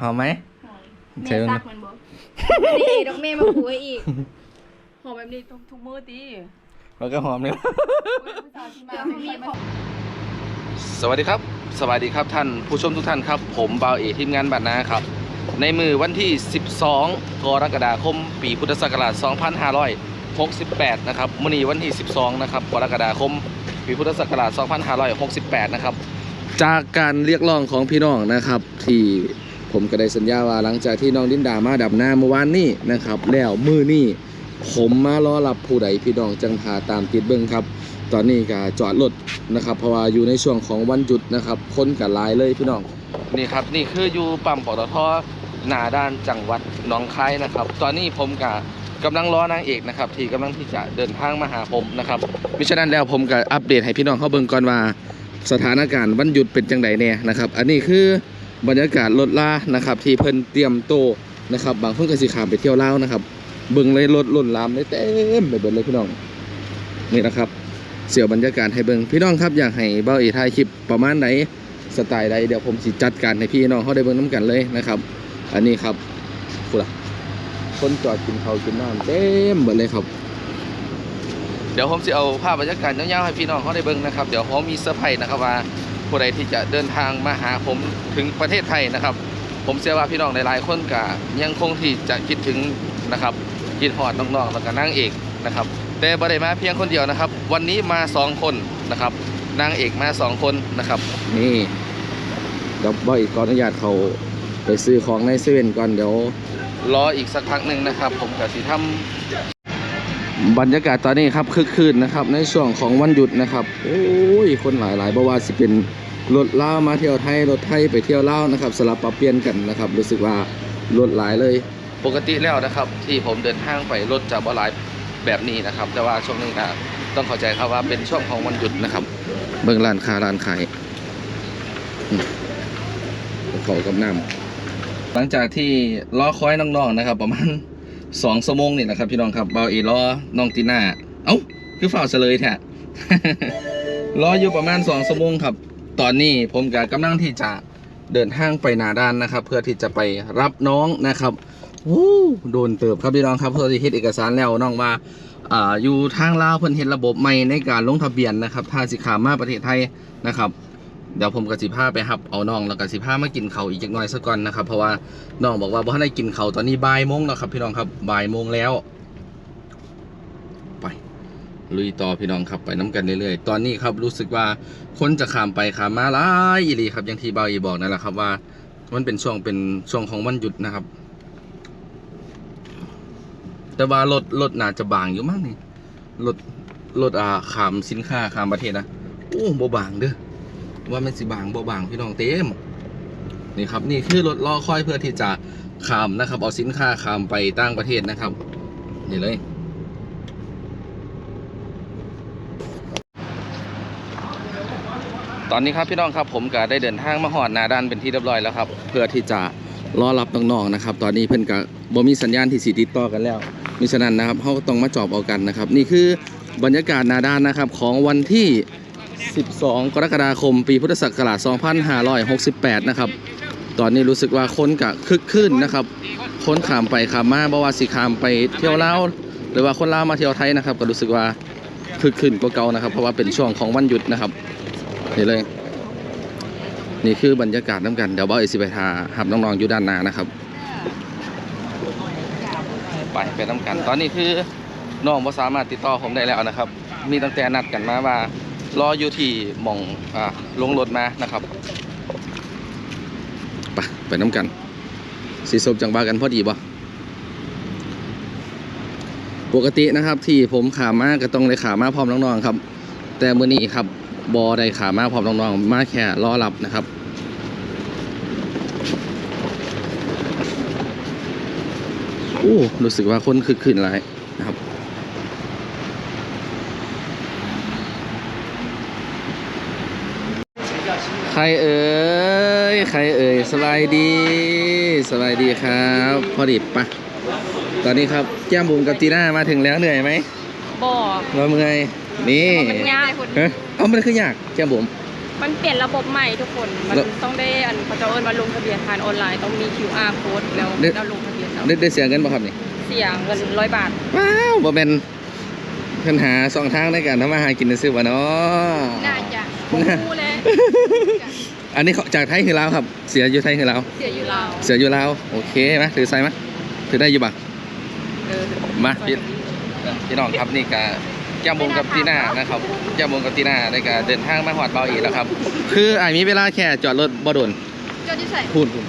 หอมไหมแม่ใช่ไหมซักมันบอกนี่ดอกแม่มาคุยอีกหอมแบบนี้ทุกทุกมื้อตีมันก็หอมนี่เดี๋ยวเขามีของสวัสดีครับ สวัสดีครับท่านผู้ชมทุกท่านครับ ผมบ่าวเอทีมงานบัตรนะครับ ในมือวันที่ 12 กรกฎาคม ปีพุทธศักราช 2568 นะครับมื้อนี้วันที่ 12 นะครับ กรกฎาคม ปีพุทธศักราช 2568 นะครับ จากการเรียกร้องของพี่น้องนะครับที่ ผมก็ได้สัญญาว่าหลังจากที่น้องดินดามาดับหน้าเมื่อวานนี้นะครับ แล้วมือนี้ผมมารอรับผู้ใดพี่น้องจังหาตามติดเบิ้งครับ ตอนนี้ก็จอดรถนะครับ เพราะว่าอยู่ในช่วงของวันหยุดนะครับคนกับลายเลยพี่น้องนี่ครับ นี่คืออยู่ปั๊มปตทหน้าด้านจังหวัดหนองคายนะครับ ตอนนี้ผมกับกำลังรอนางเอกนะครับที่กำลังที่จะเดินทางมาหาผมนะครับมิฉะนั้นแล้วผมก็อัปเดตให้พี่น้องเขาเบิ่งก่อนว่า สถานการณ์วันหยุดเป็นจังไดแน่นะครับ อันนี้คือ บรรยากาศรถล่านะครับ ที่เพิ่นเตรียมโตนะครับ บางคนก็สิขามไปเที่ยวเล่านะครับเบิ่งเลยรถล่นลามเลยเต็มไปเบิดเลยพี่น้องนี่นะครับ เสี่ยวบรรยากาศให้เบิ่งพี่น้องครับอยากให้เบ้าเอถ่ายคลิปประมาณไหนสไตล์ใดเดี๋ยวผมสิจัดการให้พี่น้องเขาได้เบิ่งน้ำกันเลยนะครับ อันนี้ครับฟุละคนจอดกินข้าวกินน้ำเต็มหมดเลยครับ เดี๋ยวผมจะเอาภาพบรรยากาศยาวๆให้พี่น้องเขาได้เบิ่งนะครับ เดี๋ยวเขามีเซอร์ไพรส์นะครับว่า ผู้ใดที่จะเดินทางมาหาผมถึงประเทศไทยนะครับ ผมเชื่อว่าพี่น้องหลายๆคนก็ยังคงที่จะคิดถึงนะครับคิดฮอดน้องๆแล้วก็นางเอกนะครับ แต่บ่ได้มาเพียงคนเดียวนะครับ วันนี้มาสองคนนะครับ นางเอกมาสองคนนะครับ นี่เดี๋ยวบอยขออนุญาตเขาไปซื้อของในเซเว่นก่อนเดี๋ยวรออีกสักพักหนึ่งนะครับ ผมกับสิทำ บรรยากาศตอนนี้ครับคึกคืนนะครับ ในช่วงของวันหยุดนะครับ โอ้ยคนหลายหลายบ่ว่าสิเป็นรถล่าวมาเที่ยวไทยรถไทยไปเที่ยวลาวนะครับสลับปรับเปลี่ยนกันนะครับรู้สึกว่ารถหลายเลย ปกติแล้วนะครับ ที่ผมเดินทางไปรถจะบ่หลายแบบนี้นะครับ แต่ว่าช่วงนี้ก็ต้องเข้าใจครับว่าเป็นช่วงของวันหยุดนะครับ เบิ่งร้านค้าร้านขายอืมเขากับน้ำหลังจากที่รอคอยน้องๆนะครับ ประมาณ สองชั่วโมงนี่นะครับพี่น้องครับเบาเอีรอน้องตีน่าเอ้าคือฝ่าเฉลยแท้รออยู่ประมาณสองชั่วโมงครับ ตอนนี้ผมกับกำลังที่จะเดินทางไปหนาด้านนะครับ เพื่อที่จะไปรับน้องนะครับโอ้โดนเติบครับพี่น้องครับเพื่อที่เฮ็ดเอกสารแล้วน้องว่าอ่าอยู่ทางลาวเพิ่นเฮ็ดระบบใหม่ในการลงทะเบียนนะครับถ้าสิขามาประเทศไทยนะครับ เดี๋ยวผมกับสิพาไปรับเอาน้องแล้วก็สิพามากินเขาอีกจักหน่อยสักก่อนนะครับ เพราะว่าน้องบอกว่าบ่ทันได้กินเขาตอนนี้บ่ายโมงแล้วครับ พี่น้องครับบ่ายโมงแล้ว ไปลุยต่อพี่น้องครับไปน้ำกันเรื่อยๆตอนนี้ครับรู้สึกว่าคนจะขามไปขามมาหลายอีหลีครับอย่างที่เบาอีบอกนั่นแหละครับว่ามันเป็นช่วงเป็นช่วงของวันหยุดนะครับ แต่ว่ารถรถน่าจะบางอยู่มากนี่รถรถอ่าขามสินค้าขามประเทศนะโอ้บ่บางเด้อ ว่ามันสิบางบ่บางพี่น้องเต็มนี่ครับนี่คือรถล้อค่อยเพื่อที่จะขามนะครับเอาสินค้าขามไปต่างประเทศนะครับนี่เลยตอนนี้ครับพี่น้องครับผมก็ได้เดินทางมาหอดนาด้านเป็นที่เรียบร้อยแล้วครับ เพื่อที่จะรอรับน้องๆนะครับ ตอนนี้เพิ่นก็บ่มีสัญญาณที่สิติดต่อกันแล้วมิฉะนั้นนะครับเขาก็ต้องมาจอบเอากันนะครับ นี่คือบรรยากาศนาด้านนะครับของวันที่ 12 กรกฎาคม ปีพุทธศักราช 2568 นะครับ ตอนนี้รู้สึกว่าคนกะคึกคืนนะครับ คนขามไปขามมาบ่ว่าสิขามไปเที่ยวลาวหรือว่าคนลาวมาเที่ยวไทยนะครับ ก็รู้สึกว่าคึกคืนกว่าเก่านะครับ เพราะว่าเป็นช่วงของวันหยุดนะครับนี่เลย นี่คือบรรยากาศน้ำกัน เดี๋ยวบอสเอซิไปทาหับน้องๆอยู่ด้านหน้านะครับ ไปไปน้ำกัน ตอนนี้คือน้องบ่สามารถติดต่อผมได้แล้วนะครับ มีตั้งแต่นัดกันมาว่า รออยู่ที่หมองอ่าลงรถมานะครับไปไปน้ำกันสีสมจังบากันพอดีบ่ปกตินะครับ ที่ผมขามาก็ต้องเลยขามาพร้อมน้องๆครับ แต่มื้อนี้ครับบอได้ขามาพร้อมน้องๆมาแค่รอรับนะครับโอ้รู้สึกว่าคนคึกคืนหลายนะครับ ใค รเอ่ยใครเอ่ยสบายดีสบายดีครับ พอดีปะตอนนี้ครับแก้มบุ๋มกับจีน่ามาถึงแล้วเหนื่อยไหมบ่ว่าเมื่อยนี่มันยากเฮ้ยเอามันคืออยากแก้มบุ๋มมันเปลี่ยนระบบใหม่ทุกคน มันแล้วต้องได้อันเขาจะเอิ้นมาลงทะเบียนผ่านออนไลน์ต้องมี QR code แล้วได้แล้วลงทะเบียนแล้วได้ได้เสียเงินป่ะครับนี่เสียเงินร้อยบาทว้าวบ่เป็น ปัญหาสองทางในการทำมาหากินซื้อวะเนาะน่าจะผมรู้แล้วอันนี้เขาจากไทยคือลาวครับ เสียอยู่ไทยคือลาวเสียอยู่ลาวเสียอยู่ลาวโอเคไหมถือใส่ไหมถือได้อยู่บ่ะมาพี่พี่น้องครับนี่กะแก้มบุงกับตีน่านะครับแก้มบุงกับตีน่าได้กะเดินทางมาหอดเบาอีกแล้วครับ คือไอ้มีเวลาแค่จอดรถบ่โดนเจ้าจะใส่พูดพูด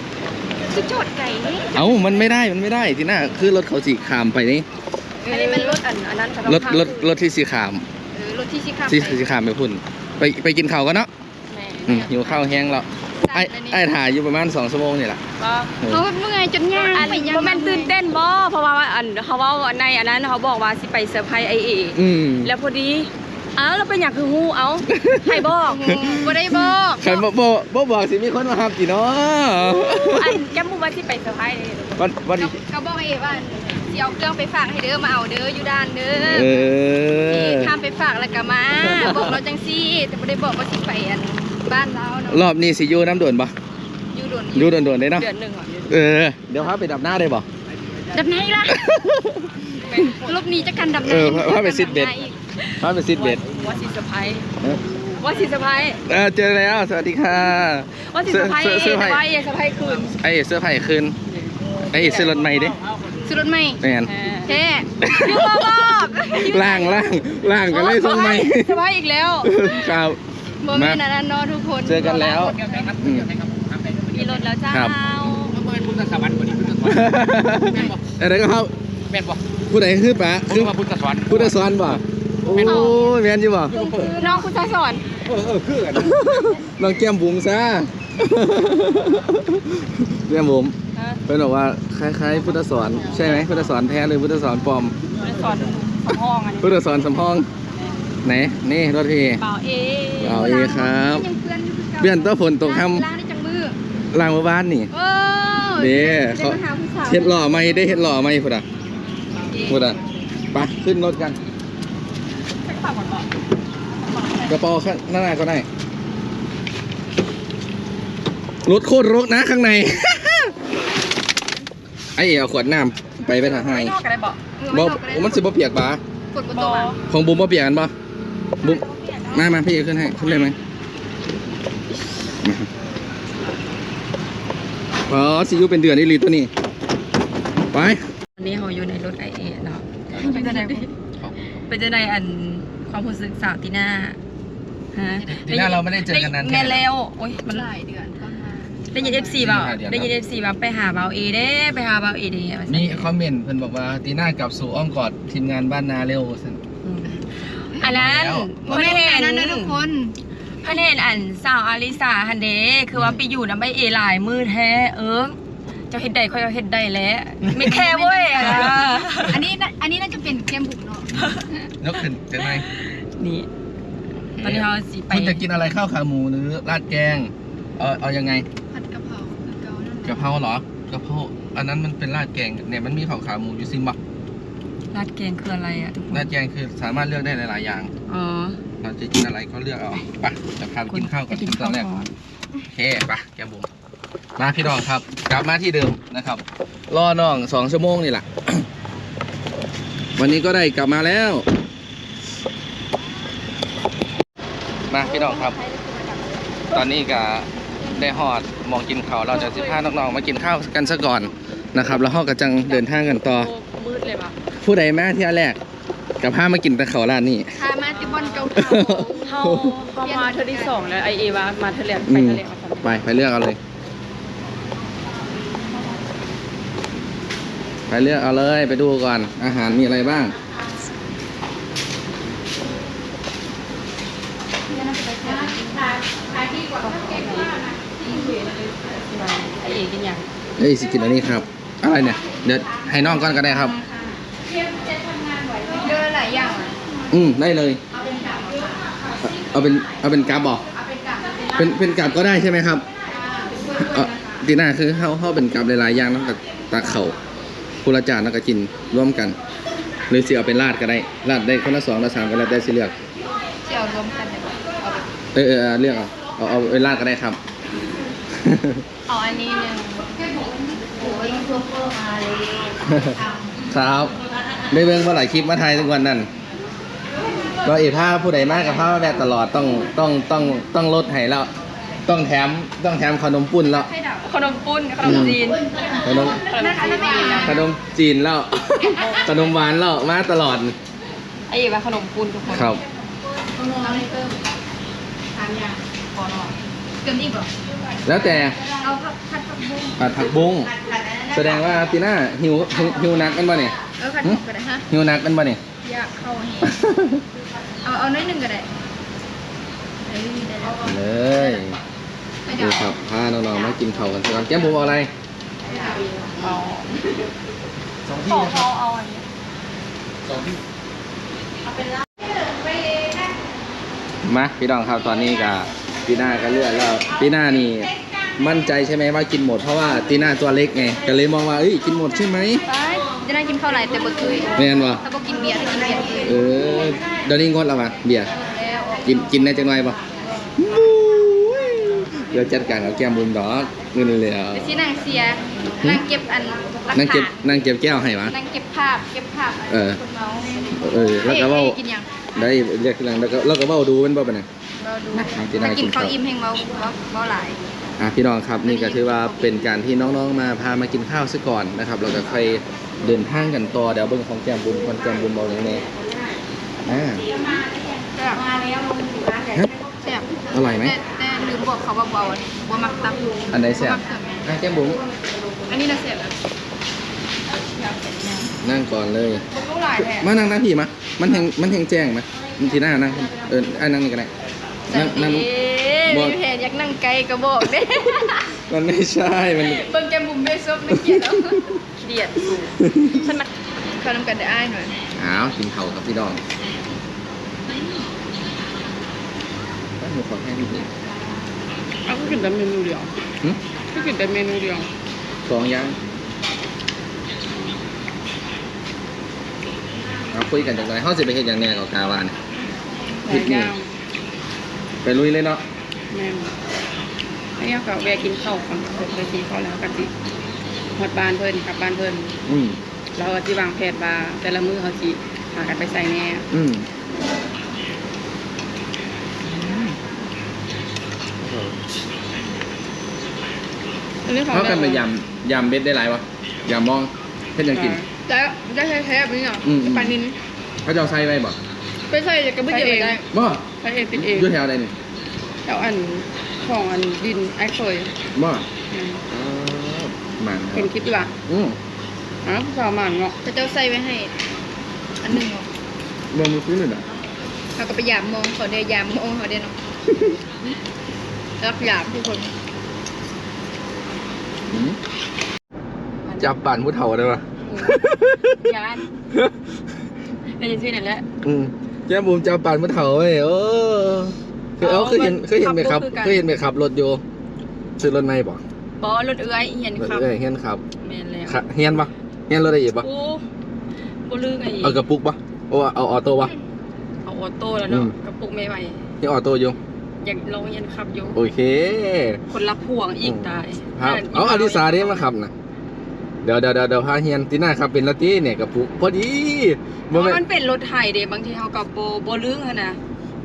คือจทย์ไก่นี่เอ้ามันไม่ได้มันไม่ได้ตีน่าคือรถเขาสีขามไปนี่ อันนี้มันรถอันอันนั้นเขาต้องรถข้ามรถรถที่สีขามเออรถที่ชิคาที่สีขามไปพุ่น ไปไปกินข้าวกันเนาะแม่อืมหิวข้าวแห้งแล้วไอ้ไอ้ถ่ายอยู่ประมาณสองชั่วโมงนี่แหละก็เออเขาเมื่อยจนย่างอันไปย่างโมเมนตื่นเต้นบ่เพราะว่าอันเขาเว่าในอันนั้นเขาบอกว่าสิไปเซอร์ไพรส์ไอเออืมแล้วพอดีเอ้าเราเป็นอย่างคือฮู้เอ้าใครบอกอืมบ่ได้บอกใครบ่บ่บ่บอกสิมีคนมาหับกี่เนาะอันแก้มบุว่าสิไปเซอร์ไพรส์วันวันก็ก็บอกเอว่าสิ เอาเครื่องไปฝากให้เด้อมาเอาเด้ออยู่ด้านเด้อเออทำไปฝากแล้วก็มาบอกเราจังซี่แต่บ่ได้บอกว่าสิไปอันบ้านเราเนาะรอบนี้สิอยู่น้ำด่วนปะอยู่โดนอยู่ด่วนๆเลยเนาะเดือนหนึ่งอะเออเดี๋ยวพาไปดับหน้าได้บ่ดับไหนล่ะลบหนี้จะกันดับไหนเออพาไปซิดเบ็ดพาไปซิดเบ็ดว่าสิเซอร์ไพรส์เออว่าสิเซอร์ไพรส์เออเจอแล้วสวัสดีค่ะว่าสิเซอร์ไพรส์เซอร์เซอร์ไพรส์แต่ว่าเอเซอร์ไพรส์คืนไอ้เสื้อไผ่คืน ไอ้ซื้อรถใหม่ดิซื้อรถใหม่แมนแท้คือบ่บอกล่างล่างล่างกันเลยส่งใหม่เซอร์ไพรส์อีกแล้วครับบ่แม่นอันนั้นเนาะทุกคนเจอกันแล้วอืมมีรถแล้วจ้าครับพุทธสวรรค์กว่านี้พุทธสวรรค์อะไรก็ครับแม่นบ่ผู้ใดคือปะผมคือว่าพุทธสวรรค์ผู้ใดสอนบ่โอ้ยแมนอยู่บ่น้องคุณชายสอนเออเออคือกันลองแก้มบุ๋มซะแก้มบุ๋มฮะ เพื่อนบอกว่าคล้ายๆ พุทธสอนใช่ไหมพุทธสอนแท้หรือพุทธสอนปลอมคุณสอนสองห้องอันนี้พุทธสอนสำพองไหนนี่รถพี่เปล่าเอเอาเอครับ ยังเพื่อนอยู่คือก่าเพื่อนตัวฝนตกค่ล้างได้จังมือำล่างหมู่บ้านนี่โอ้เด้เขาเขามาหาผู้สาวเฮ็ดหล่อไหมได้เฮ็ดหล่อไหมพุทธะพุทธะไปขึ้นรถกันใช้ปากก่อนบอกกระเป๋าข้างหน้าก็ได้รถโคตรรกนะข้างใน ไอ้เอาขวดน้ำไปไปถ่ายให้ไม่นอกกันได้บอกบ่มันสิบ่เปียกปะกดบนโต๊ะอะของบุ้มบ่เปียกกันปะบุ้มมามาพี่ขึ้นให้ขึ้นเลยไหมมาอ๋อสิอยูเป็นเดือนนี่ลีตัวนี้ ไปวันนี้เราอยู่ในรถไอเอเนาะเป็นจะได้เป็นจะได้อันความรู้สึกสาวตีน่าฮะตีน่าเราไม่ได้เจอกันนานแค่ไหนแม่แล้วโอ้ยมันหลายเดือนก่อนมา ได้ยินเอฟซีเปล่าสี่ห้าเดือน ได้ยินเอฟซีว่าไปหาเบาเอเด้ไปหาเบาเอเด้ว่าซั่นมีคอมเมนต์เพิ่นบอกว่าตีน่ากลับสู่อ้อมกอดทีมงานบ้านนาเร็วซั่นอืมอันนั้นแล้วบ่เพื่อนแม่เห็นนนั่นนะทุกคนเพื่อนเห็นอันสาวอาริสาฮันเดคือว่าไปอยู่น้ำใบเอหลายมือแท้ เออเจ้าเฮ็ดได้ค่อยเอาเฮ็ดได้แล้วไม่แท้เว้ยอะนะอันนี้น่ะอันนี้น่าจะเป็นแกมบุกเนาะยกขึ้นจังไงนี่ตอนนี้เราสิไปคุณจะกินอะไรข้าวขาหมูหรือราดแกง เอาเอายังไง ก่านั่นกะเพราเหรอกะเพราอันนั้นมันเป็นราดแกงเนี่ยมันมีข้าวขาหมูอยู่ซิมบักราดแกงคืออะไรอะทุกคนราดแกงคือสามารถเลือกได้หลายๆอย่าง อ๋อ เราจะกินอะไรก็เลือกเอาไปจะพาไปกินข้าวก่อนไปกินตข้าอวนแรกก่อน โอเคไปแกมบุ๋มมาพี่น้องครับ กลับมาที่เดิมนะครับ รอน้องสองชั่วโมงนี่แหละ วันนี้ก็ได้กลับมาแล้ว มาพี่น้องครับ ตอนนี้ก็ ได้หอดหมองกินข้าวเราจะสิพาน้องๆมากินข้าวกันซะก่อนนะครับ แล้วเราก็จังเดินทางกันต่อโมืดเลยป่ะผู้ใดมาที่แรกกับพามากินแต่ข้าวร้านนี้พามาที่บอนเก่าเฮาเฮามาเธอที่สองแล้วไอเอว่ามาเธอแรกอืไปมเธอแรกมาสองไปไปเลือกเอาเลย ไปเลือกเอาเลยไปดูก่อนอาหารมีอะไรบ้าง ไอเอกินยังเอ้ยสิกินอันนี้ครับ อะไรเนี่ย เดี๋ยวให้น้องก่อนก็ได้ครับ เยอะหลายอย่างอะอืมได้เลยเอาเป็นเอาเป็นกราบบอกเป็นเป็นกราบก็ได้ใช่ไหมครับเออตีหน้าคือเข้าเข้าเป็นกราบหลายๆอย่างแล้วก็ตักเข่าผู้ละจานแล้วก็กินร่วมกัน หรือสิเอาเป็นราดก็ได้ราดได้คนละสองละสามก็แล้วแต่สิเลือกที่เอารวมกันเนี่ยเอาแบบเออเออเลือกเอาเอาเอาเวลาดก็ได้ครับ เอาอันนี้หนึ่งโอ้ยซุปเปอร์มาเลยครับได้เบิ่งมาหลายคลิปมาไทยทุกวันนั่นก็เอถ้าผู้ใดมากกับผ้าแวะตลอดต้องต้องต้องต้องลดให้แล้ว ต้องแถมต้องแถมขนมปุ้นแล้วให้ดับขนมปุ้นขนมจีนขนมขนมจีนนะขนมจีนแล้ว ขนมหวานแล้วมาตลอดไอ้อีกว่าขนมปุ้นทุกคนครับเอาให้เพิ่มสามอย่างพอหน่อยเกินอีกเหรอ แล้วแต่เอาผัดผัดผักบุ้งผัดผักบุ้งแสดงว่าตีน่าหิวหิวหิวนักกันบ่เนี่ยเออผัดผักก็ได้ฮะหิวนักกันบ่เนี่ยอยากเข้าแฮงเอาเอาน้อยหนึ่งก็ได้เอ้ยได้แล้วเลยไม่ดูดับครับพาน้องๆมากินข้าวกันสักก่อนแก้มบุ๋มเอาอะไรเอาสองขที่องเขาเอาอันนี้สองที่มาพี่น้องครับตอนนี้กับ ตีน่าก็เลือกแล้วตีน่านี่มั่นใจใช่ไหมว่ากินหมดเพราะว่าตีน่าตัวเล็กไงก็เลยมองว่าเอ้ยกินหมดใช่ไหมไปจะได้กินข้าวไรแต่บ่เคยแม่นวะถ้าบ่กินเบียร์ถ้ากินเบียร์เคยเออเดี๋ยวนี้งดแล้วมาเบียร์แล้วออกกินกินได้จังไรปะเดี๋ยวจัดการกับแก้มบุ๋มดอกนี่เลยอะเดี๋ยวสินั่งเสียนั่งเก็บอันหลักนั่งเก็บฐานนั่งเก็บแก้วให้วะนั่งเก็บภาพเก็บภาพนเออ คนเมาเออแล้วก็เว่าอ๊ะกินยังได้เรียกทีหลังแล้วก็แล้วก็เว่าดูเป็นบ่ปะเนี่ย เราดูนะเอากินได้ถ้ากินกินข้าข้าววอิ่มแห้งเมาเมาเมาหลาย อะพี่น้องครับนี่ก็ถือว่าเป็นการที่น้องๆมาพามากินข้าวซะก่อนนะครับเราก็ค่อยเดินทางกันต่อเดี๋ยวเบิ่งของแก้มบุญคนแก้มบุญบอกอย่างนี้อ่า แซ่บมาแล้วฮะแซ่บอร่อยไหม แต่แต่ลืมบอกเขาว่าเบาอันบ่มักตับอันไหนแซ่บบ่มักเครื่องอะแก้มบุญอันนี้น่ะแซ่บนะนั่งก่อนเลยบ่รู้หลายแท้มานั่งนั่งพี่มามันแหงมันแหงแจ้งไหมมันทีหน้านั่งเออไอ้นั่งนี่ก็ได้แซ่ นั่บงดีนั่งบ่มีแผนอยากนั่งไกลก็บอกเด้ มันไม่ใช่มันเบิ่งแกมบุ๋มเบซบนักเกียรติเอาเดียดสูงฉันมาเข้านำกันได้อ้ายหน่อยอ้าวกินเข่าวครับพี่น้องตั้งหัวขอแค่นี้เองเอาก็กินแต่เมนูเดียวหึก็กินแต่เมนูเดียวสองอย่างเอาคุยกันจังเลยเขาสิไปเฮ็ดอย่างแน่กับกาวาน หลายอย่าง ไปลุยเลยเนาะแม่นไม่เอาเขาแวะกินข้าวก่อนเพิ่นไปกินข้าวแล้วกันสิหมดบ้านเพิ่นกลับบ้านเพิ่น อืมเราก็สิวางแผนว่าแต่ละมื้อเขาสิพากันไปใส่แน่อืมอันนี้ของเขากันไปยำยำเบ็ดได้หลายวะยำมองเฮ็ดหยังกินแต่ได้แท้ๆแบบนี้เนาะอืม ปลานินเขาจะเอาไส้ไว้บ่ไปใส่จะกระเบื้องได้ บ่ ใส่เองเป็นเองอยู่แถวใดนี่แถวอันของอันดินไอ้เคยบ่อืมอ๋อหมันคเห็นรับคลิปดีกว่าอืมอ๋อผู้สาวมันเนาะจะเจ้าใส่ไว้ให้ อันหนึ่งเนาะบ่มือซื้อเลยน่ะเขาก็ไปยามมองเขาเดียยามมองเขาเดียเนาะ รักยามทุกคนอืมจับป่านผู้เฒ่าได้ปะ ยานได้ยินชื่อนั่นแหละอืม แก้มบุมจับป่านผู้เฒ่าเว้ยโอ้คือเอาเอาเคยเห็นมันเคยเห็นไหมครับขับรถคือกันเคยเห็นไหมครับรถอยู่ซื้อรถไหมบ่บอรถเอื้อยเห็นรถครับเอ้ยเฮียนครับแม่นแล้วค่ะเฮียนปะเฮียนรถได้อีกปะโอ้บ่ลืมไงอีกเอากระปุกปะโอ้เอาออโต้ปะเอาออโต้แล้วเนาะอืมกระปุกไม่ไหวยังออโต้อยู่อยากลองเรียนขับอยู่โอเค คนรับพ่วงอีกตายครับเอาอลิสาเด้มาขับนะ เดี๋ยวเดี๋ยวเดี๋ยวเดี๋ยวพาเฮียนตีหน้าครับเป็นลอตตี้เนี่ยกระปุกพอดีเพบ่ราะแม่นมันเป็นรถไถเด้บางทีเฮากับโบบ่ลืมหั้นนะ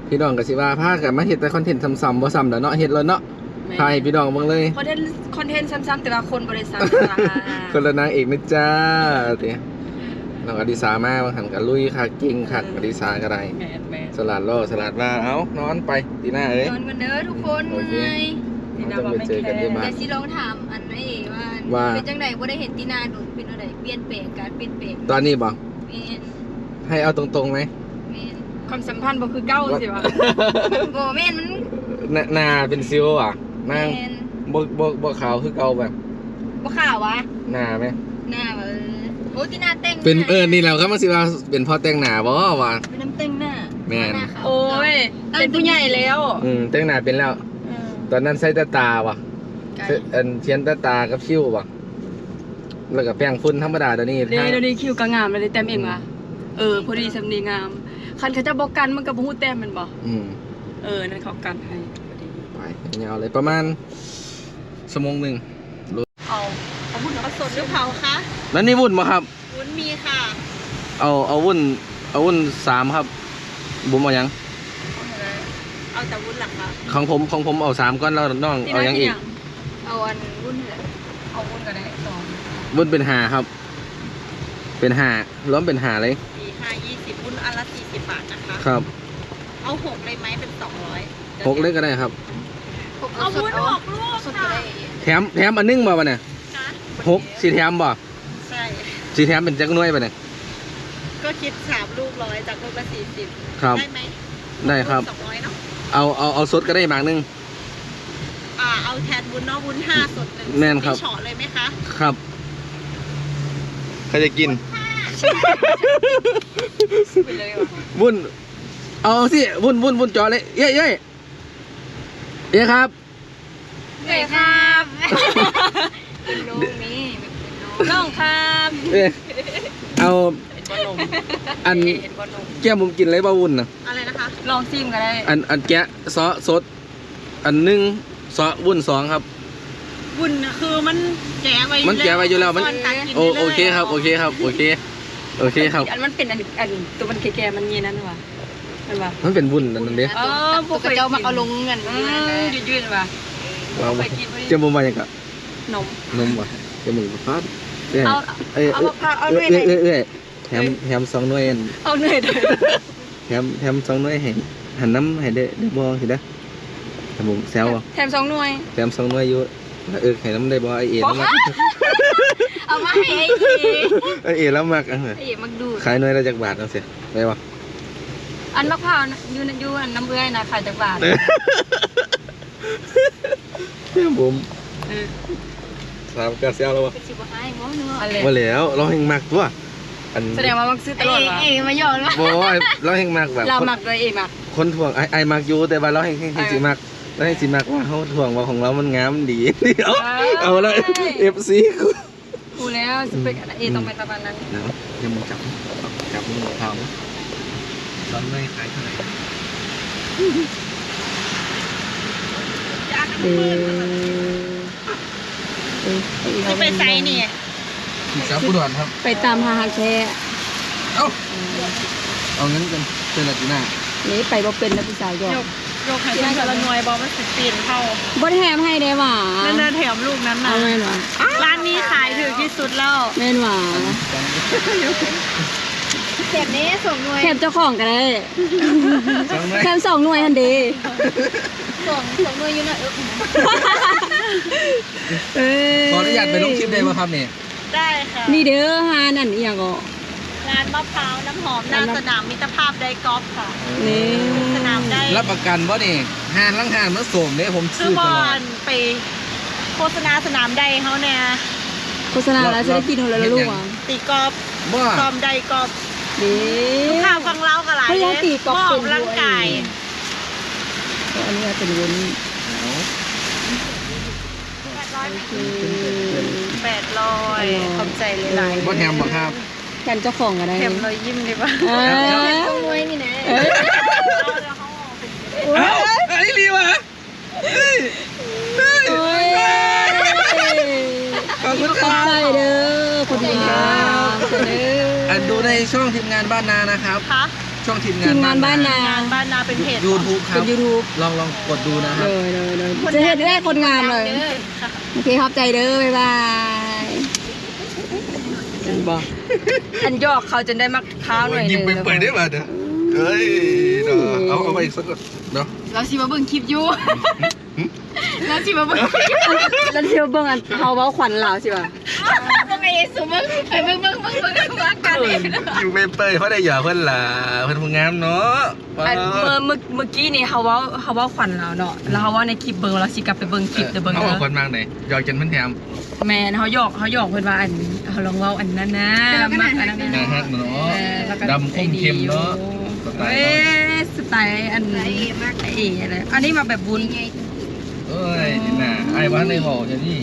พี่น้องก็สิว่าพากันมาเฮ็ดแต่คอนเทนต์ซ้ำๆบ่ซ้ำแล้วเนาะเฮ็ดแล้วเนาะแม่ถ่ายให้พี่น้องเบิ่งเลย คอนเทนต์คอนเทนต์ซ้ำๆแต่ว่าคนบ่ได้ซ้ำจ้าคนละนางเอกนะจ้าเตะน้องอดิสามาบางหันกับลุยค่ะกิ่งคักอดิสาก็ได้แม่นแม่นสลัดล่อสลัดว่าเอ้านอนไปตีหน้าเอ้ยนอนกันเด้อทุกคนโอเค เมื่อย นี่นะว่าไม่เจอกันที่บ้าเดี๋ยวสิลองถามอันนี้ว่าว่า เป็นจังไดบ่ได้เห็นตีนาโดนเป็นอะไรเปลี่ยนแปลงการเปลี่ยนแปลงตอนนี้บอกแม่นให้เอาตรงๆไหมแม่นความสัมพันธ์บ่คือเก่าสิวะบ่แม่นมันหน้าหน้าเป็นซิวอะนางแม่นบ่บ่บ่ขาวคือเก่าแบบบ่ข่าววะหน้าไหมหน้าแบบโอ้ตีนาแต่งเป็นหาเออนี่แหล้วครับมันสิว่าเป็นพ่อแต่งหน้าบ่วะเป็นน้ำแต่งหน้าแม่นหน้าขาวโอ้ยเป็นผู้ใหญ่แล้ว อืมแต่งหน้าเป็นแล้วเออตอนนั้นใส่แตาตาวะไกลเอันเทียนแตาตากับคิ้ววะแล้วก็แป้งฝุ่นธรรมดาเดี๋ยวนี้เดี๋ยวทาเดี๋ยวนี้คิวก็งามเลยแต้มเองว่ะเออพอดีสำนีงาม คันเขาจะบอกกันมันก็บ่ฮู้แต้มแมันบ่อืมเออนั่นเขากันให้พอดีไปยาวเลยประมาณชั่วโมงหนึ่งเอาเอาบุญเอาสดหรือเผาคะแล้วนี่วุ่นมาครับ วุ้นมีค่ะเอาเอาวุ่นเอาวุ่นสามครับบุ๋มเอายัง เอาแต่วุ้นหลักคะของผมของผมเอาสามก้อนแล้วน้องเอายังอีกเอาอันวุ้นแหละเอาบุญก็ได้สองวุ่นเป็นหาครับ เป็นหาล้อมเป็นหาเลยมีห้ายี่สิบวุ้นอันละสี่สิบบาทนะคะครับ เอาหกเลยไหมเป็นสองร้อยหกเล็กก็ได้ครับเอาวุ้นหกลูกค่ะแถมแถมอันนึงบ่วะเนี่ยคะหกสีแถมบ่ใช่สีแถมเป็นจักรหน่วยป่ะเนี่ยก็คิดสามลูกร้อยจากลูกละสี่สิบครับได้ไหมได้ครับสองร้อยเนาะ เอาเอาเอาสดก็ได้บางนึง อ่าเอาแทนวุ้นเนาะวุ้นห้าสดหนึ่งแม่นครับมีเฉาะเลยไหมคะครับ ใครจะกิน ไปเลยว่ะวุ่น เอาสิวุ่นวุ่นวุ่นจอเลย เย้ยเย้ยเย้ครับเอ้ยครับน้องครับเอ้ยเอาเห็นบ่นมอัน เห็นบ่นมแก้มผมกินอะไรบ้าวุ่นนะอะไรนะคะ ลองซิมก็ได้อันอันแกะซอสดอันหนึ่งซอวุ่นสองครับวุ้นน่ะคือมันแกะไว้มันแกะไว้อยู่แล้วมันตตักกินโอได้ลยโอเคครับ โอเคครับ โอเค โอเคครับ อันมันเป็นอันอันตัวมันแก่ๆมันมีนั่นว่ะมันว่ะมันเป็นวุ่นอันนั้นเด้เออพวกเจ้ามาเอาลงเงินยืดๆว่ะว้าวไปกินพอดีเจ้ามุมมาอย่างกะนม นมวะเจ้ามุมพาดเอ้ยเอาเอ้ยเอาเอ้ยมะพร้าวเอาหน่วยเอ้ยไหนเอ้ยเอ้ยแถมแถมสองหน่วยอันเอาเหนื่อยเลย แถมแถมสองหน่วยให้หันน้ำให้ได้ได้บ่สินะแต่ผมแซวอะแถมสองหน่วยแถมสองหน่วยอยู่เออให้น้ำได้บ่ไอเอ๋แล้วมักเอามาให้ไอ้ทีไอเอ๋แล้วมักอะไอ้มักดูดขายหน่วยละจักบาทเอาสิได้บ่อันมะพร้าวนะอยู่ในอยู่อันน้ำเบื่อยนะขายจากบาทผมเออถามกาเซลแล้ววะสิบห้าโมงเนาะอะไรมาแล้วเราแห่งมักตัว อันแสดงว่ามักซื้อตลอดวะเอ๋มาหยอดวะบ่เราแห่งมักแบบเราคนมักเลยเองมักคนถ่วงไอไอมักอยู่แต่ว่าเราแห่งแห่งแห่งสิมักเราแห่งสิมักว่าเขาถ่วงว่าของเรามันงามดีเดี๋ยวเอาละ FC กูกูแล้วสเปกอันเอต้องเป็นตะวันนั้นเดี๋ยวเดี๋ยวมึงจับจับมือเขาซ้อนไม่ขายเท่าไหร่จะไปไซนี่ขี่ สาวผู้ด่วนครับ ไปตามหาฮักแท้เอ้าเอางั้นกันเป็นอะไรจีน่านี่ไปบ่เป็นนะผู้ชายยอกยกให้เพื่อนละหน่วยบอกว่าสิบปีนเข้าบ่ได้แถมให้ได้หว่านั่นน่ะแถมลูกนั้นเอาน่ะแม่นหว่าร้านนี้ขายถือที่สุดแล้วแม่นหว่าแถมนี้ส่งหน่วยแถมเจ้าของก็ได้ซ้อนไม่แถมสองหน่วยทันเดีส่งส่งหน่วยอยู่น่ะเออเออขออนุญาตไปลงคลิปได้ไหมครับเนี่ย ได้ค่ะนี่เด้อฮานั่นอีหยังก็ ร้านมะพร้าวน้ำหอมหน้าสนามมิตรภาพไดกอล์ฟค่ะ นี่ สนามได้รับประกันว่านี่หานลังหานมาส่งเนี่ยผมคืซื้ออบตอลอดลไปโฆษณาสนามใดเขาเนี่ยโฆษณาแล้วจะได้กินหัวละลูกอะตีกอล์ฟว่ากอล์ฟใดกอล์ฟเด้ลูกค้าฟังเล่ากันหลายเฮ้ยเลยตีกอล์ฟมอเป็บนร่างกายอันนี้เป็นวุ้นแปดร้อย ขอบใจหลายว่าแถมบ่ครับแถมเจ้าของก็ได้ๆแถมรอยยิ้มดีป่ะเออต้องรวยนี่นะเออเอ้าไอ้ลีวะเฮ้ยเฮ้ยโอ้ยขอบคุณขคอบรับใจเด้อคนดีครับขอบใจเด้ออันดูในช่องทีมงานบ้านนานะครับคะช่องทีมงาทีนมงานบ้านนางานบ้านนาเป็นเพจยูทูบคเป็รันบยูทูบลองลองกดดูนะคเลรับยเลยเลยจะเห็นได้คนงานเลยค่ะโอเคขอบใจเด้อบ๊ายบาย บอกอันยอกเขาจนได้มักเท้าหน่อยยิ้มไปๆได้ป่ะเด้อเฮ้ยเนาะเอาเอาไปอีกสักก่อนเนาะเราสิมาเบิ่งคลิปอยู่เราสิมาเบิ่งแล้วเที่ยวเบิ่งอันเขาเว้าขวัญเหล่าสิวะเบิ่งไอ้สุเบิ่งไปเบิ่งเบิ่งเบิ่งเบิ่งว่ากันเอง อยู่เมเปย์เขาได้หยาเพิ่นล่ะเพิ่นผู้งามเนาะอันเมื่อเมื่อเมื่อกี้นี่เขาเว้าเขาเว้าขวัญเหล่าเนาะแล้วเขาเว่าในคลิปเบิ่งเราสิกลับไปเบิ่งคลิปเดี๋ยวเบิ่งเอาเด้เอาอคนมากไหนหยอกจนเพิ่นแถมแม่นเขาหยอกเขาหยอกเพิ่นว่าอันเขาลองเว้าอันนั้นนะมักอันนั้นนะนะฮะเนาะเออแล้วก็ดำคมเข้มเนาะสไตเอ้ล์เนาะยสไตล์อันไหนมากเอ๋อะไรอันนี้มาแบบบุญเอ้ยน่ะไอ้บ้านในบอกอย่างนี้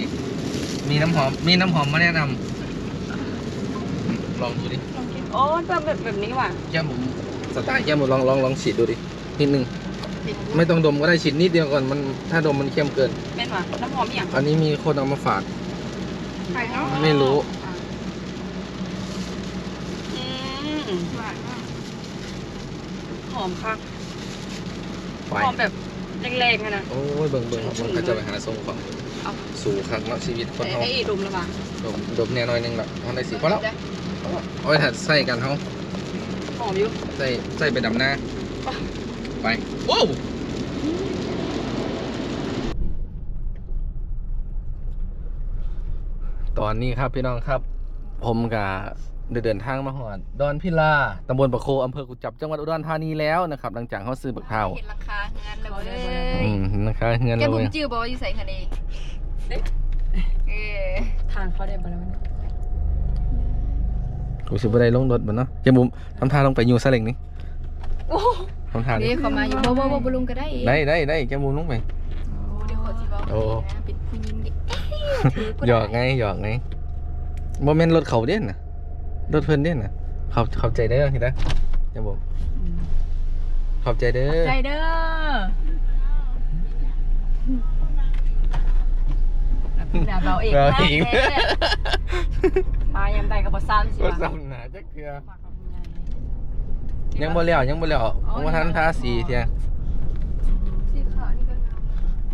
มีน้ำหอมมีน้ำหอมมาแนะนำ ลองดูดิโอ้แบบแบบแบบนี้ว่ะแก้มผมสไตล์แก้มผมลองลองลองฉีดดูดินิดนึงไม่ต้องดมก็ได้ฉีดนิดเดียวก่อนมันถ้าดมมันเข้มเกินแม่นว่ะน้ำหอมอหย่างอันนี้มีคนเอามาฝากไข่เนาะไม่รู้อืมหวานมากหอมค่ะไปหอมแบบแรงๆอะนะโอ้ยเบิ่งเบิ่งเบิ่งเขาจะไปหาทรงของเอาสู่ครั้งเนาะชีวิตคนไอ้เฮาไอ้ดมแล้วป่ะดมดมแน่น้อยหนึงละเขาได้สิพอแล้ว เอาไว้ถัดใส่กันเฮาหอมอยู่ใส่ใส่ไปดำหน้า ไปว้าวตอนนี้ครับพี่น้องครับ ผมกับเดินทางมาหอด ดอนพิลาตำบลปะโคอำเภอกุจจับ จังหวัดอุดรธานีแล้วนะครับหลังจากเขาซื้อบักเท้าเห็นราคาเงินเลยอืมนะคะเงินแกเราผมเองจื้อบอกว่าอยู่ใส่คะแนนเออทางเขาได้ปะแล้ว มันกูสิบ่ได้ลงรถบ่เนาะเจมุมทำท่าลงไปอยู่ซะเล็งนี่โอ้ทำท่าเดี๋ยวเขามาอยู่บ่บ่บ่บ่ลงก็ได้ได้ได้ได้เจมุมลงไป โอ้เดี๋ยวขอสิบอกโอ้ เป็นผู้หญิงดิเอ้ยถือกูหยอกไงหยอกไงบ่แม่นรถเขาเด่นน่ะรถเพิ่นเด่นน่ะขอบขอบใจเด้อเห็นเด้อเจมุมขอบใจเด้อ ใจเด้อด่าเบาเอกเรานะอีก มายำใดกับบอซ้ำสิก็วะซ้ำหนาจักเทื่อยังบ่แล้วยังบ่แล้วผมว่าทันทาสีเที่ยสีขาวนี่ก็งาม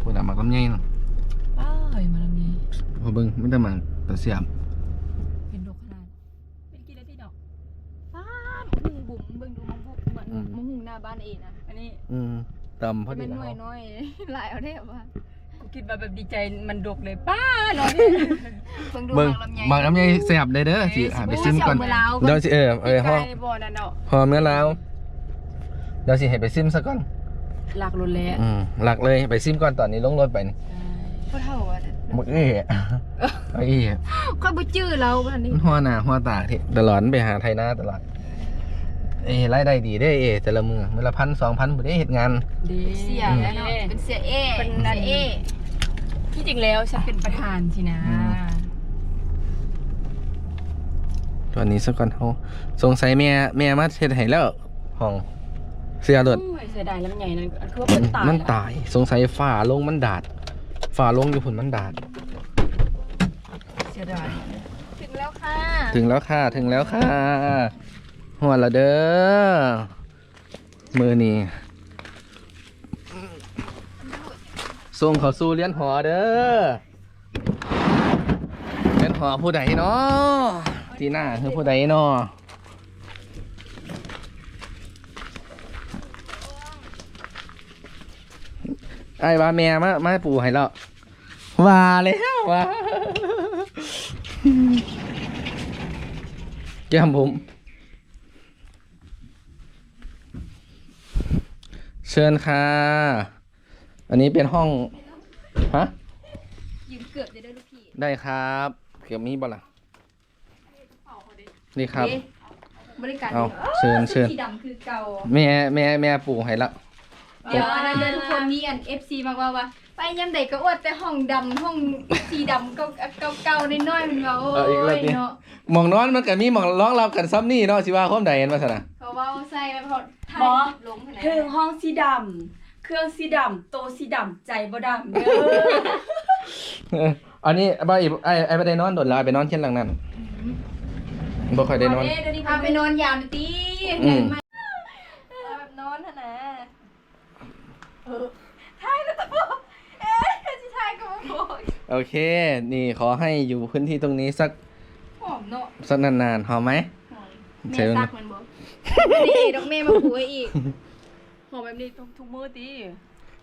พูดน่ะมักลำไยเนาะป้าเฮ้ยมาแล้วนี่พอเบิ่งมันแต่มันแต่เสียมเป็นดอกขนาดเป็นกี่นาทีดอกฟ้าบุ้งบุ๋มเบิ่งดูมังบุกเหมือนมังหุงหน้าบ้านเองนะอันนี้อืมตำพอดีเป็นหแล้วน่วยน้อยหลายเอาได้ว่ากู คิดว่าแบบดีใจมันดกเลยป้าเนาะเบิ่งดูเบิ่งหมากลำไยหมักลำไยแซ่บได้เด้อสิอ่าไปซิมก่อนเมื่อลาวเดี๋ยวสิเออเออใกฮอล้บ่อนั่นเนาะพอเมื่อแล้วเดี๋ยวสิให้ไปซิมซะก่อน หลักรถแล้วอืมหลักเลยไปซิมก่อนตอนนี้ลงรถไปนี่พ่อเท่าว่ามึกเอ้ยเอาอี้ค่อยบ่จื้อเราบ้านนี้มันหัวหน้าหัวตาที่ตลอดไปหาไทยหน้าตลอดเอ้รายได้ดีได้เอ้แต่ละมือมือละพันสองพันบ่ได้เฮ็ดงานดีเสียแล้วเนาะเป็นเสียเอเป็นเสียเอ ที่จริงแล้วฉันเป็นประธานสินะตอนนี้ซะก่อนเฮาสงสัยแม่แม่มาเฮ็ดให้แล้วห้องเสียรถโอ้ยเสียดายแล้วมันใหญ่นะคือว่ามันตายมันแล้วตาย สงสัยฝ่าลงมันดาดฝ่าลงอยู่พุ่นมันดาด เสียดายถึงแล้วค่ะถึงแล้วค่ะ ถึงแล้วค่ะหัวละเด้อมือนี้ ส่งเขาสู่เรียนหอเด้อเรียนหอผู้ใดเนาะที่หน้าคือผู้ใดเนาะไอ้ว่าแม่มามาปู่ให้แล้วว่าแล้วว่าแก้มผม เชิญค่ะ อันนี้เป็นห้องฮะยืมเกือบจะได้ลูกพี่ได้ครับ เกี่ยวมีบ่ล่ะนี่ครับเอ๊ะบริการเอาดีเชิญเชิญสีดำคือเก่าแม่แม่แม่ปลูกให้ละเดี๋ยวอันนั้นเดินทุกคนมีอัน FC มากว่าว่าไปยามใดก็อวดแต่ห้องดำห้องสีดำเก่าเก่าๆน้อยๆมันว่าโอ้เอาอีกแล้วยดิเนาะหมองนอนมันก็มีหมองร้องรับกันซ้ำนี่เนาะสิว่าความใดเห็นว่าซะนะเขาว่าใส่แล้วพอถ่ายบอลงขนาดถึงนั้นห้องสีดำ เครื่องสีดำโตะสีดำใจบ่ดำเด้อเอออันนี้บ่อีไอ้ไอ้บ่ได้นอนโดดแล้วไปนอนเช่นหลังนั้นบ่ค่อยได้นอน เดี๋ยวนี้พาไปนอนยาวหน่อยตีอืม แบบนอนเถอะนะเออถ่ายแล้วตะโกนเอ๊ะจะถ่ายก็มาบอกโอเค นี่ขอให้อยู่พื้นที่ตรงนี้สักหอมเนาะสักนานๆหอมไหมหอมใช่แม่ไหมซักมันบอกนี่ดอกเมย์มาคุยอีก หอมแบบนี้ทุกทุกมื้อตี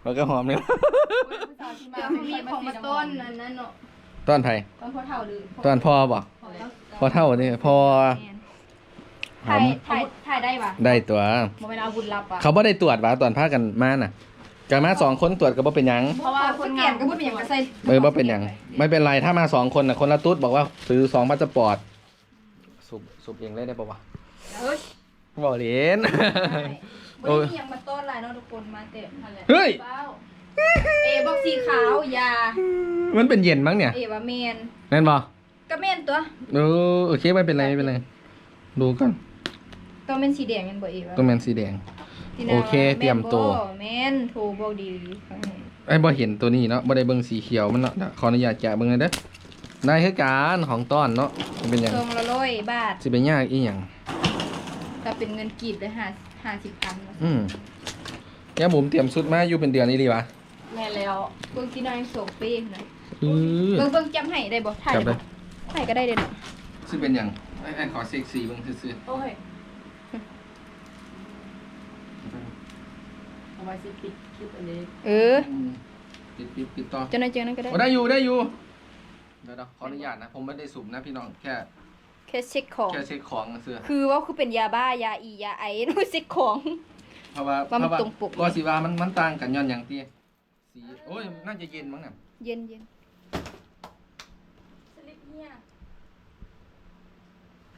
แล้วก็หอมเลยเดี๋ยวเขามีของมาต้นอันนั้นเนาะต้นไผ่ต้นพ่อเท่าหรือต้นพ่อบ่พ่อเท่านี่พ่อหอถ่ายมถ่ายถ่ายได้ปะได้ตัวโมเมนเอาบุญรับปะเขาบ่ได้ตรวจว่าตอนพากันมาน่ะกันมาสองคนตรวจก็บ่เป็นหยังเพราะว่าคนงานก็ไม่เป็นอย่างก็ใส่เออบ่เป็นหยังไม่เป็นไรถ้ามาสองคนน่ะคนละตุ๊ดบอกว่าซื้อสองพาสปอร์ตสูบสูบเองเลยได้ปะวะเฮ้ยบ่เล่น โอ้โอ้ยยยังมาต้นหลายเนาะทุกคนมาเตะนั่นแหละเฮ้ย เป้าเอบอกสีขาวยามันเป็นเย็นมั้งเนี่ยเอว่าเมนแม่นบ่ก็เมนตัว เออโอเคไม่เป็นไรไม่เป็นไร ดูก่อนตัวเมนสีแดงยังบ่เอวะต้องแมนสีแดงตินาโอเคเตรียมตัวแม่นโทรบอกดีฟังให้ไอ้บ่เห็นตัวนี้เนาะบ่ได้เบิ่งสีเขียวมันเนาะเดี๋ยวขออนุญาตแกะเบิ่งเลยเด้อได้คือการของต้อนเนาะมันเป็นหยังทรงละร้อยบาทสิเป็นยากอีหยัง ถ้าเป็นเงินกีบเลยห้า ห้าสิบพันอืมแกหมุมเตรียมชุดมาอยู่เป็นเดือนนี้ดีวะแม่แล้วเบิ่งที่นายส่งเป้หน่อยอือเบิ่งเบิ่งจำให้ได้บ่ถ่ายจำได้ได้บ่ถ่ายก็ได้เด้อเนาะสิเป็นหยังไอ้ไอ้ขอเซ็กซี่เบิ่งซื่อโอ้ยเอาไว้สิปิดคลิปอันนี้เออๆอืมปิดปิดปิดต่อ เจ้านายเจอนั่นก็ได้ โอ้ได้อยู่ได้อยู่ เดี๋ยวๆขออนุญาตนะ ผมไม่ได้สูบนะพี่น้องแค่แค่เช็คของ แค่เช็คของเสื้อคือว่าคือเป็นยาบ้ายาอียาไอนู่นเช็คของ เพราะว่าว่ามันเพราะตรงปก ก็สิว่ามันมันต่างกันย้อนอย่างที่สีโอ้ยน่าจะเย็นมั้งน่ะเย็นเย็นสลิปเนี่ย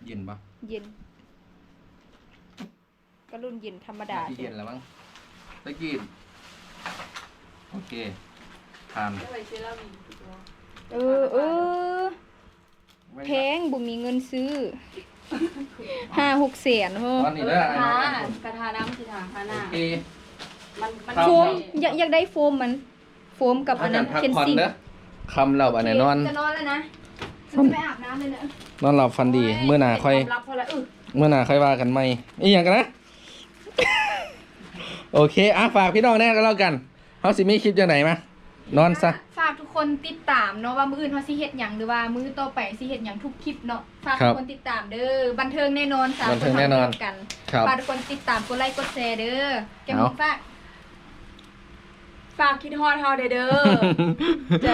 เย็นปะเย็นก็รุ่นเย็นธรรมดาน่าจะเย็นแล้วมั้งตะกี้โอเคผ่านเอาไว้ซื้อเหล้ามีตัวเออเออ ไว้ แพงบุมีเงิ นซื้อห้าหกแสนโหตอนนี้เด้อไอ้ทาน้องกระทาน้ำสิทาทาหโอน้า เค มันมันครับ โฟมอยากอยากได้โฟมมัน โฟมกับอันนั้นพักเคนผ่อนซิงเด้อคำเราอันไหนนอน จะนอนแล้วนะฉันจะไปอาบน้ำเลยนะนอนหลับฟันดี เมื่อหนาค่อยวามลับพอละอึเมื่อหนาค่อยว่ากันไหมอีหยังกันนะ โอเค อะฝากพี่น้องแน่ก็แล้วกันเขาสิมีคลิปจังไหนมานอนซะฝากทุก คนติดตามเนาะว่ามื้ออื่นเขาสิเฮ็ดหยังหรือว่ามื้อต่อไปสิเฮ็ดหยังทุกคลิปเนาะฝากครัทุบกคนติดตามเด้อบันเทิงแน่นอนสามบันเทิงแน่นอนคทำร่วมกันครับฝากทุกคนติดตามกดไลค์กดแชร์เด้อแกมเอาฝากฝากคิดฮอดเฮาเด้อเด้อใจ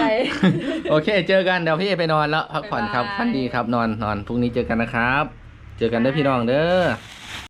โอเค เจอกันเดี๋ยวพี่เอไปนอนแล้วพักผ่อนครับบ๊ายบายฝันดีครับนอนนอนพรุ่งนี้เจอกันนะครับ เจอกันเด้อพี่น้องเด้อ